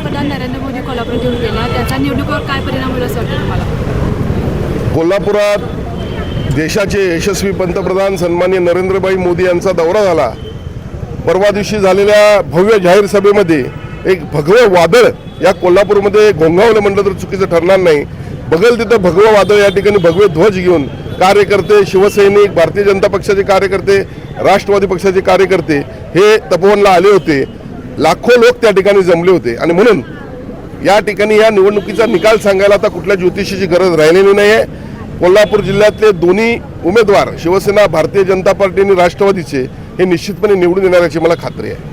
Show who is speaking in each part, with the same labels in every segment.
Speaker 1: पंतप्रधान नरेंद्र मोदी कोल्हापूर येऊन गेला त्याचा निवडणुकीवर काय परिणाम होईल असं वाटतं तुम्हाला?
Speaker 2: कोल्हापुरात देशाचे यशस्वी पंतप्रधान सन्मान्य नरेंद्रभाई मोदी यांचा दौरा झाला. परवा दिवशी झालेल्या भव्य जाहीर सभेमध्ये एक भगवं वादळ या कोल्हापूरमध्ये घोंघावलं म्हटलं तर चुकीचं ठरणार नाही. बघल तिथं भगवं वादळ या ठिकाणी भगवे ध्वज घेऊन कार्यकर्ते शिवसैनिक भारतीय जनता पक्षाचे कार्यकर्ते राष्ट्रवादी पक्षाचे कार्यकर्ते हे तपोवनला आले होते. लाखो लोक त्या ठिकाणी जमले होते. आणि म्हणून या ठिकाणी या निवडणुकीचा निकाल सांगायला आता कुठल्या ज्योतिषीची गरज राहिलेली नाही आहे कोल्हापूर जिल्ह्यातले दोन्ही उमेदवार शिवसेना भारतीय जनता पार्टी आणि राष्ट्रवादीचे हे निश्चितपणे निवडून येणार याची मला खात्री आहे.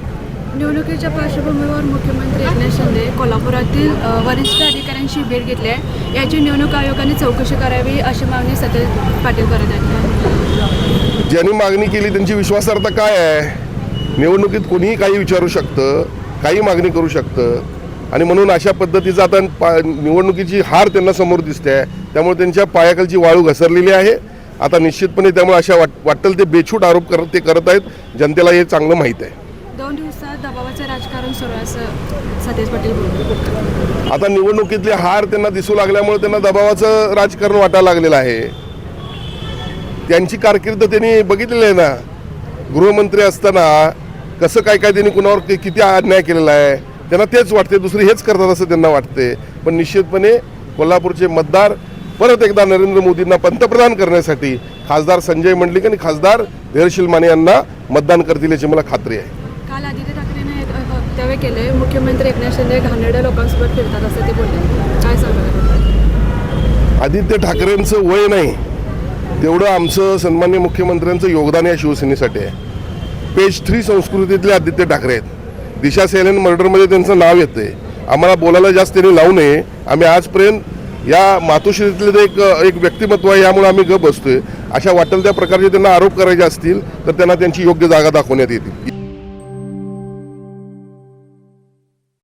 Speaker 1: निवडणुकीच्या पार्श्वभूमीवर मुख्यमंत्री एकनाथ शिंदे कोल्हापुरातील वरिष्ठ अधिकाऱ्यांशी भेट घेतली आहे. याची निवडणूक आयोगाने चौकशी करावी अशी मागणी सतेज पाटील करत आहेत.
Speaker 2: ज्यांनी मागणी केली त्यांची विश्वासार्हता काय आहे? निवडणुकीत कोणीही काही विचारू शकतं काही मागणी करू शकतं. आणि म्हणून अशा पद्धतीचा आता पा निवडणुकीची हार त्यांना समोर दिसते आहे. त्यामुळे त्यांच्या पायाखालची वाळू घसरलेली आहे. आता निश्चितपणे त्यामुळे अशा वाट वाटेल ते बेछूट आरोप करत ते करत आहेत. जनतेला हे चांगलं माहीत आहे.
Speaker 1: दोन दिवसात दबावाचं राजकारण सुरू आहे असं सतेज पाटील
Speaker 2: आता निवडणुकीतले हार त्यांना दिसू लागल्यामुळे त्यांना दबावाचं राजकारण वाटायला लागलेलं आहे. त्यांची कारकीर्द त्यांनी बघितलेली आहे ना. गृहमंत्री असताना कसं काय काय त्यांनी कुणावर कि- किती अन्याय केलेला आहे त्यांना तेच वाटते दुसरे हेच करतात असं त्यांना वाटते पण निश्चितपणे कोल्हापूरचे मतदार परत एकदा नरेंद्र मोदींना पंतप्रधान करण्यासाठी खासदार संजय मंडलिक आणि खासदार धैर्यशील माने यांना मतदान करतील याची मला खात्री आहे.
Speaker 1: काल आदित्य ठाकरेने वक्तव्य केले मुख्यमंत्री एकनाथ शिंदे घाणेरड्या लोकांसोबत फिरतात असं ते बोलले. काय
Speaker 2: आदित्य ठाकरेंचं वय नाही तेवढं आमचं सन्मान्य मुख्यमंत्र्यांचं योगदान या शिवसेनेसाठी आहे. पेज थ्री संस्कृतीतले आदित्य ठाकरे आहेत. दिशा सेलन मर्डरमध्ये त्यांचं नाव येतं आम्हाला बोलायला जास्त त्यांनी लावू नये. आम्ही आजपर्यंत या मातोश्रीतले एक एक व्यक्तिमत्व आहे यामुळे आम्ही गप बसतोय. अशा वाटेल त्या प्रकारचे त्यांना आरोप करायचे असतील तर त्यांना त्यांची योग्य जागा दाखवण्यात येतील.